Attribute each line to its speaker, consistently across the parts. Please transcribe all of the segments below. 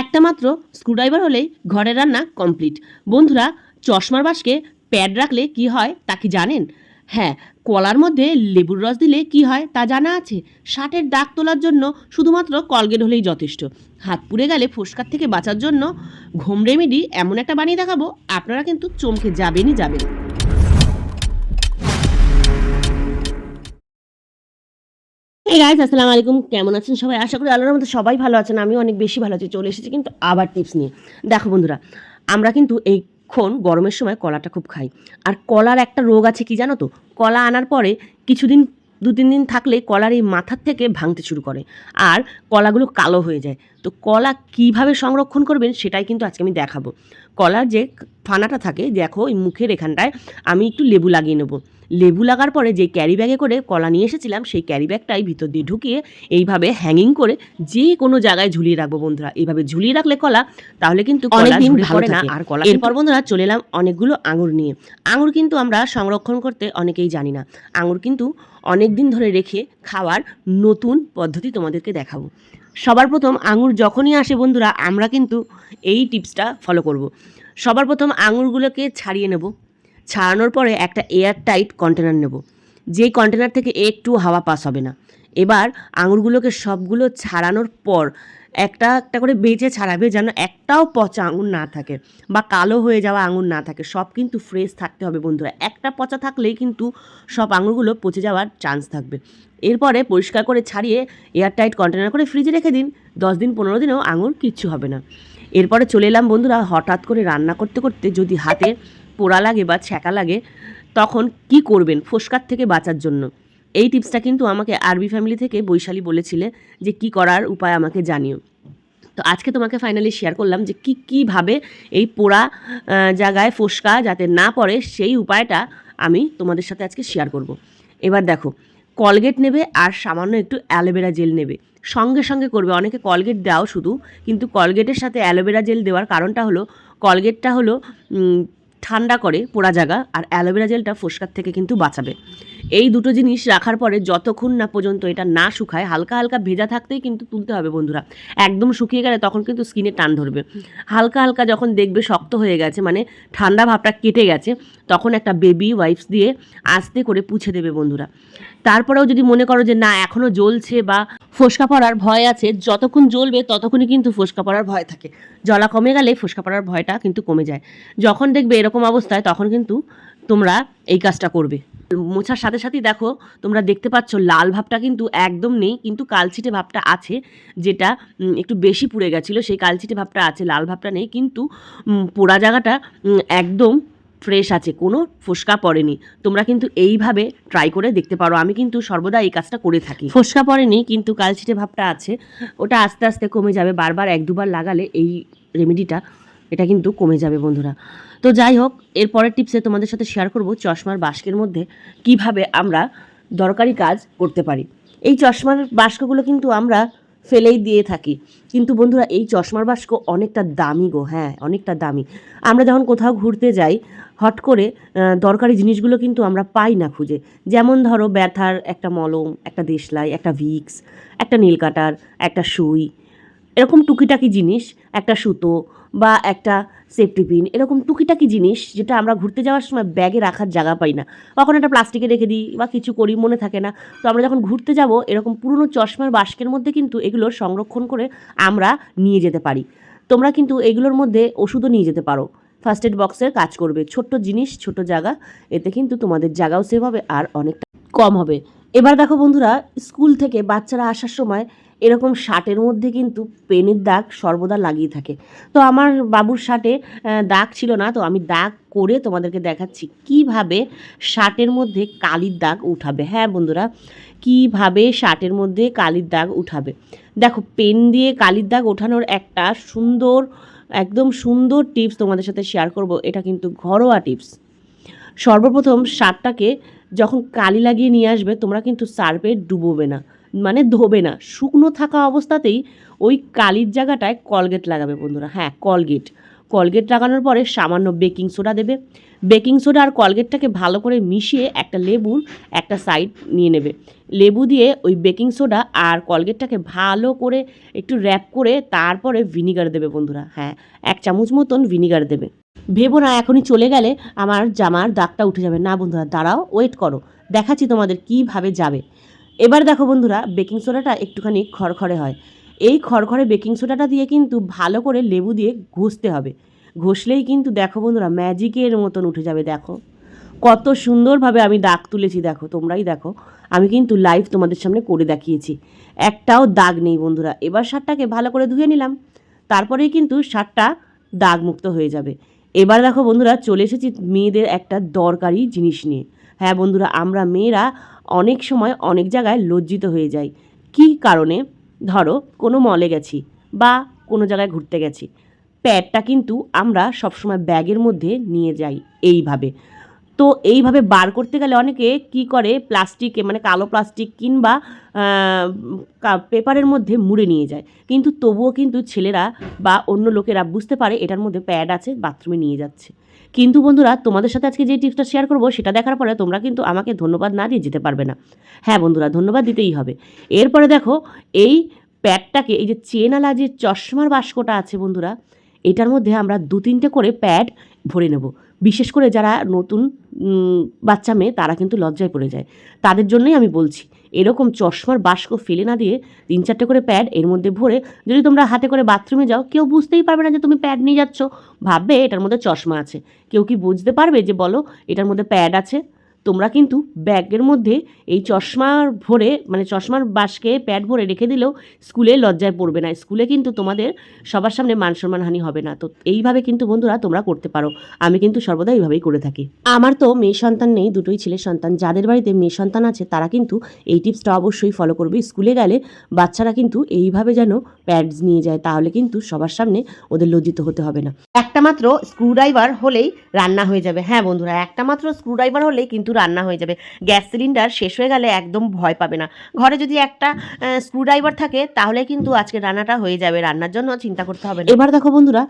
Speaker 1: একটা মাত্র স্ক্রুড্রাইভার হলেই ঘরের রান্না কমপ্লিট বন্ধুরা, চশমার বাসকে প্যাড রাখলে কি হয় তা কি জানেন? হ্যাঁ কলার মধ্যে লেবুর রস দিলে কি হয় তা জানা আছে? শার্টের দাগ তোলার জন্য শুধুমাত্র কলগেট হলেই যথেষ্ট। হাত পুড়ে গেলে ফুসকার থেকে বাঁচার জন্য ঘোম রেমেডি এমন একটা বানিয়ে দেখাবো, আপনারা কিন্তু চমকে যাবেনই যাবেন। এই গাইজ আসসালামু আলাইকুম। কেমন আছেন সবাই? আশা করি আল্লাহর মধ্যে সবাই ভালো আছেন। আমি অনেক বেশি ভালো আছি। চলে এসেছি কিন্তু আবার টিপস নিয়ে। দেখো বন্ধুরা, আমরা কিন্তু এইক্ষণ গরমের সময় কলাটা খুব খাই। আর কলার একটা রোগ আছে কি জানো তো? কলা আনার পরে কিছুদিন দু তিন দিন থাকলে কলার এই মাথার থেকে ভাঙতে শুরু করে। আর কলাগুলো কালো হয়ে যায়। তো কলা কীভাবে সংরক্ষণ করবেন সেটাই কিন্তু আজকে আমি দেখাবো। কলার যে ফানাটা থাকে দেখো এই মুখের এখানটায় আমি একটু লেবু লাগিয়ে নেব। লেবু লাগার পরে যে ক্যারি ব্যাগে করে কলা নিয়ে এসেছিলাম সেই ক্যারি ব্যাগটাই ভিতর দিয়ে ঢুকিয়ে এইভাবে হ্যাঙ্গিং করে যে কোনো জায়গায় ঝুলিয়ে রাখব বন্ধুরা। এইভাবে ঝুলিয়ে রাখলে কলা তাহলে কিন্তু
Speaker 2: অনেকদিন ভালো
Speaker 1: না আর কলা এরপর বন্ধুরা চলে এলাম অনেকগুলো আঙুর নিয়ে। আঙুর কিন্তু আমরা সংরক্ষণ করতে অনেকেই জানি না। আঙুর কিন্তু অনেক দিন ধরে রেখে খাওয়ার নতুন পদ্ধতি তোমাদেরকে দেখাবো। সবার প্রথম আঙুর যখনই আসে বন্ধুরা, আমরা কিন্তু এই টিপসটা ফলো করব। সবার প্রথম আঙুরগুলোকে ছাড়িয়ে নেব। ছাড়ানোর পরে একটা এয়ার টাইট কন্টেনার নেব। যেই কন্টেনার থেকে একটু হাওয়া পাস হবে না। এবার আঙুরগুলোকে সবগুলো ছাড়ানোর পর একটা একটা করে বেঁচে ছাড়াবে যেন একটাও পচা আঙুর না থাকে বা কালো হয়ে যাওয়া আঙুর না থাকে। সব কিন্তু ফ্রেশ থাকতে হবে বন্ধুরা। একটা পচা থাকলেই কিন্তু সব আঙুরগুলো পচে যাওয়ার চান্স থাকবে। এরপরে পরিষ্কার করে ছাড়িয়ে এয়ারটাইট কন্টেনার করে ফ্রিজে রেখে দিন। দশ দিন, পনেরো দিনেও আঙুর কিচ্ছু হবে না। এরপরে চলে এলাম বন্ধুরা হঠাৎ করে রান্না করতে করতে যদি হাতে পোড়া লাগে বা ছ্যাঁকা লাগে তখন কি করবেন? ফোসকার থেকে বাঁচার জন্য। এই টিপসটা কিন্তু আমাকে আরবি ফ্যামিলি থেকে বৈশালী বলেছিলে যে কি করার উপায় আমাকে জানিও। তো আজকে তোমাকে ফাইনালি শেয়ার করলাম যে কি কীভাবে এই পোড়া জায়গায় ফোসকা যাতে না পড়ে সেই উপায়টা আমি তোমাদের সাথে আজকে শেয়ার করব। এবার দেখো কলগেট নেবে আর সামান্য একটু অ্যালোভেরা জেল নেবে। সঙ্গে সঙ্গে করবে, অনেকে কলগেট দাও শুধু, কিন্তু কলগেটের সাথে অ্যালোভেরা জেল দেওয়ার কারণটা হলো কলগেটটা হলো ঠান্ডা করে পোড়া জায়গা আর অ্যালোভেরা জেলটা ফোসকার থেকে কিন্তু বাঁচাবে। এই দুটো জিনিস রাখার পরে যতক্ষণ না পর্যন্ত এটা না শুকায়, হালকা হালকা ভেজা থাকতেই কিন্তু তুলতে হবে বন্ধুরা। একদম শুকিয়ে গেলে তখন কিন্তু স্কিনে টান ধরবে। হালকা হালকা যখন দেখবে শক্ত হয়ে গেছে মানে ঠান্ডা ভাবটা কেটে গেছে, তখন একটা বেবি ওয়াইপস দিয়ে আস্তে করে পুছে দেবে বন্ধুরা। তারপরেও যদি মনে করো যে না এখনও জ্বলছে বা ফোসকা পড়ার ভয় আছে, যতক্ষণ জ্বলবে ততক্ষণই কিন্তু ফোসকা পড়ার ভয় থাকে। জলা কমে গেলে ফোসকা পড়ার ভয়টা কিন্তু কমে যায়। যখন দেখবে এরকম অবস্থায়, তখন কিন্তু তোমরা এই কাজটা করবে। মোছার সাথে সাথেই দেখো, তোমরা দেখতে পাচ্ছ লাল ভাবটা কিন্তু একদম নেই, কিন্তু কালচিটে ভাবটা আছে, যেটা একটু বেশি পুড়ে গেছিল, সেই কালচিটে ভাবটা আছে, লাল ভাবটা নেই, কিন্তু পোড়া জায়গাটা একদম ফ্রেশ আছে, কোনো ফোসকা পড়েনি। তোমরা কিন্তু এইভাবে ট্রাই করে দেখতে পারো, আমি কিন্তু সর্বদা এই কাজটা করে থাকি। ফোসকা পড়েনি, কিন্তু কালচিটে ভাবটা আছে, ওটা আস্তে আস্তে কমে যাবে, বারবার এক দুবার লাগালে এই রেমেডিটা এটা কিন্তু কমে যাবে বন্ধুরা। তো যাই হোক, এর পরের টিপসে তোমাদের সাথে শেয়ার করব চশমার বাস্কের মধ্যে কীভাবে আমরা দরকারি কাজ করতে পারি। এই চশমার বাস্কগুলো কিন্তু আমরা ফেলেই দিয়ে থাকি। কিন্তু বন্ধুরা, এই চশমার বাস্ক অনেকটা দামি গো হ্যাঁ অনেকটা দামি। আমরা যখন কোথাও ঘুরতে যাই, হট করে দরকারি জিনিসগুলো কিন্তু আমরা পাই না খুঁজে। যেমন ধরো, ব্যথার একটা মলম, একটা দেশলাই, একটা ভিক্স, একটা নীল কাটার, একটা সুই, এরকম টুকিটাকি জিনিস, একটা সুতো বা একটা সেফটি পিন এরকম টুকিটাকি জিনিস যেটা আমরা ঘুরতে যাওয়ার সময় ব্যাগে রাখার জায়গা পাই না। কখন একটা প্লাস্টিকে রেখে দিই বা কিছু করি, মনে থাকে না। তো আমরা যখন ঘুরতে যাব, এরকম পুরনো চশমার বাস্কের মধ্যে কিন্তু এগুলো সংরক্ষণ করে আমরা নিয়ে যেতে পারি। তোমরা কিন্তু এগুলোর মধ্যে ওষুধও নিয়ে যেতে পারো। ফার্স্ট এড বক্সের কাজ করবে। ছোট্ট জিনিস, ছোট জায়গা, এতে কিন্তু তোমাদের জায়গাও সেভ হবে আর অনেকটা কম হবে। এবার দেখো বন্ধুরা, স্কুল থেকে বাচ্চারা আসার সময় এরকম শার্টের মধ্যে কিন্তু পেনের দাগ সর্বদা লাগিয়ে থাকে। তো আমার বাবুর শার্টে দাগ ছিল না, তো আমি দাগ করে তোমাদেরকে দেখাচ্ছি কীভাবে শার্টের মধ্যে কালির দাগ উঠাবে। হ্যাঁ বন্ধুরা, কীভাবে শার্টের মধ্যে কালির দাগ উঠাবে। দেখো, পেন দিয়ে কালির দাগ ওঠানোর একটা সুন্দর, একদম সুন্দর টিপস তোমাদের সাথে শেয়ার করব। এটা কিন্তু ঘরোয়া টিপস। সর্বপ্রথম শার্টটাকে যখন কালি লাগিয়ে নিয়ে আসবে, তোমরা কিন্তু সার্ফে ডুবোবে না। মানে ধোবে না। শুকনো থাকা অবস্থাতেই ওই কালির জায়গাটায় কলগেট লাগাবে বন্ধুরা। হ্যাঁ কলগেট। কলগেট লাগানোর পরে সামান্য বেকিং সোডা দেবে। বেকিং সোডা আর কলগেটটাকে ভালো করে মিশিয়ে একটা লেবুর একটা সাইড নিয়ে নেবে। লেবু দিয়ে ওই বেকিং সোডা আর কলগেটটাকে ভালো করে একটু র্যাপ করে তারপরে ভিনিগার দেবে বন্ধুরা। হ্যাঁ এক চামচ মতন ভিনিগার দেবে। ভেবো না, এখনই চলে গেলে আমার জামার দাগটা উঠে যাবে। না বন্ধুরা, দাঁড়াও ওয়েট করো। দেখাচ্ছি তোমাদের কীভাবে যাবে। এবার দেখো বন্ধুরা বেকিং সোডাটা একটুখানি খড়খড়ে হয়। এই খড়খড়ে বেকিং সোডাটা দিয়ে কিন্তু ভালো করে লেবু দিয়ে ঘষতে হবে। ঘষলেই কিন্তু দেখো বন্ধুরা ম্যাজিকের মতন উঠে যাবে, দেখো। কত সুন্দরভাবে আমি দাগ তুলেছি, দেখো, তোমরাই দেখো। আমি কিন্তু লাইভ তোমাদের সামনে করে দেখিয়েছি। একটাও দাগ নেই বন্ধুরা। এবার শার্টটাকে ভালো করে ধুয়ে নিলাম। তারপরেই কিন্তু শার্টটা দাগমুক্ত হয়ে যাবে। এবার দেখো বন্ধুরা, চলে এসেছি মেয়েদের একটা দরকারি জিনিস নিয়ে। হ্যাঁ বন্ধুরা, আমরা মেয়েরা অনেক সময় অনেক জায়গায় লজ্জিত হয়ে যাই। কি কারণে? ধরো, কোনো মলে গেছি বা কোনো জায়গায় ঘুরতে গেছি। প্যাডটা কিন্তু আমরা সবসময় ব্যাগের মধ্যে নিয়ে যাই এইভাবে। তো এইভাবে বার করতে গেলে অনেকে কি করে? প্লাস্টিকে মানে কালো প্লাস্টিক কিংবা পেপারের মধ্যে মুড়ে নিয়ে যায়। কিন্তু তবুও কিন্তু ছেলেরা বা অন্য লোকেরা বুঝতে পারে এটার মধ্যে প্যাড আছে, বাথরুমে নিয়ে যাচ্ছে। কিন্তু বন্ধুরা, তোমাদের সাথে আজকে যে টিপসটা শেয়ার করব, সেটা দেখার পরে তোমরা কিন্তু আমাকে ধন্যবাদ না দিয়ে যেতে পারবে না। হ্যাঁ বন্ধুরা, ধন্যবাদ দিতেই হবে। এরপরে দেখো, এই প্যাডটাকে, এই যে চেনালা যে চশমার বাস্কটা আছে বন্ধুরা, এটার মধ্যে আমরা দু তিনটে করে প্যাড ভরে নেব। বিশেষ করে যারা নতুন বাচ্চা মেয়ে, তারা কিন্তু লজ্জায় পড়ে যায়। তাদের জন্যই আমি বলছি, এরকম চশমার বাস্ক ফেলে না দিয়ে তিন চারটে করে প্যাড এর মধ্যে ভরে যদি তোমরা হাতে করে বাথরুমে যাও, কেউ বুঝতেই পারবে না যে তুমি প্যাড নিয়ে যাচ্ছ। ভাববে এটার মধ্যে চশমা আছে। কেউ কি বুঝতে পারবে যে বলো এটার মধ্যে প্যাড আছে? তোমরা কিন্তু ব্যাগের মধ্যে এই চশমার ভরে মানে চশমার বাসকে প্যাড ভরে রেখে দিলেও স্কুলে লজ্জায় পড়বে না। স্কুলে কিন্তু তোমাদের সবার সামনে মান সম্মানহানি হবে না। তো এইভাবে কিন্তু বন্ধুরা তোমরা করতে পারো। আমি কিন্তু সর্বদা এইভাবেই করে থাকি। আমার তো মেয়ে সন্তান নেই, দুটোই ছেলে সন্তান। যাদের বাড়িতে মেয়ে সন্তান আছে, তারা কিন্তু এই টিপসটা অবশ্যই ফলো করবে। স্কুলে গেলে বাচ্চারা কিন্তু এইভাবে যেন প্যাডস নিয়ে যায়, তাহলে কিন্তু সবার সামনে ওদের লজ্জিত হতে হবে না। একটা মাত্র স্ক্রুড্রাইভার হলেই রান্না হয়ে যাবে। হ্যাঁ বন্ধুরা, একটা মাত্র স্ক্রুড্রাইভার হলেই কিন্তু রান্না হয়ে যাবে। গ্যাস সিলিন্ডার শেষ হয়ে গেলে একদম ভয় পাবে না। ঘরে যদি একটা স্ক্রুড্রাইভার থাকে, তাহলে কিন্তু আজকে রান্নাটা হয়ে যাবে। রান্নার জন্য চিন্তা করতে হবে এবার দেখো বন্ধুরা,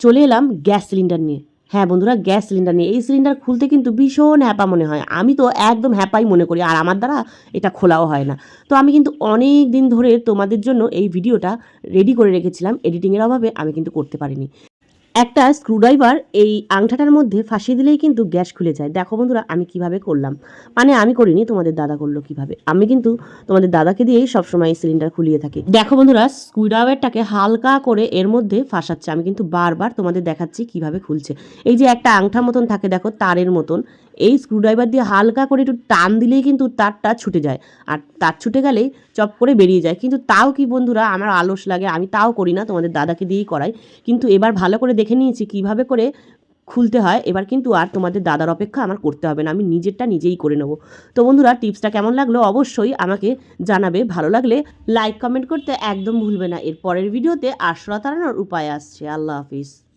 Speaker 1: চলে এলাম গ্যাস সিলিন্ডার নিয়ে। হ্যাঁ বন্ধুরা, গ্যাস সিলিন্ডার নিয়ে। এই সিলিন্ডার খুলতে কিন্তু ভীষণ হ্যাপা মনে হয়। আমি তো একদম হ্যাপাই মনে করি, আর আমার দ্বারা এটা খোলাও হয় না। তো আমি কিন্তু অনেক দিন ধরে তোমাদের জন্য এই ভিডিওটা রেডি করে রেখেছিলাম। এডিটিংয়ের অভাবে আমি কিন্তু করতে পারিনি। একটা স্ক্রুড্রাইভার এই আংটাটার মধ্যে ফাঁসিয়ে দিলেই কিন্তু গ্যাস খুলে যায়। দেখো বন্ধুরা, আমি কীভাবে করলাম? মানে আমি করিনি, তোমাদের দাদা করল কীভাবে? আমি কিন্তু তোমাদের দাদাকে দিয়েই সবসময় সিলিন্ডার খুলিয়ে থাকি। দেখো বন্ধুরা স্ক্রুড্রাইভারটাকে হালকা করে এর মধ্যে ফাঁসাচ্ছে। আমি কিন্তু বারবার তোমাদের দেখাচ্ছি কীভাবে খুলছে। এই যে একটা আংটা মতন থাকে, দেখো তারের মতন, এই স্ক্রুড্রাইভার দিয়ে হালকা করে একটু টান দিলেই কিন্তু তারটা ছুটে যায়। আর তার ছুটে গেলেই চপ করে বেরিয়ে যায়। কিন্তু তাও কি বন্ধুরা, আমার আলস লাগে, আমি তাও করি না, তোমাদের দাদাকে দিয়েই করাই। কিন্তু এবার ভালো করে দেখে নিয়েছি কীভাবে করে খুলতে হয়। এবার কিন্তু আর তোমাদের দাদার অপেক্ষা আমার করতে হবে না, আমি নিজেরটা নিজেই করে নেব। তো বন্ধুরা, টিপসটা কেমন লাগল? অবশ্যই আমাকে জানাবে। ভালো লাগলে লাইক কমেন্ট করতে একদম ভুলবে না। এর পরের ভিডিওতে আশ্রয় তাড়ানোর উপায় আসছে। আল্লাহ হাফিজ।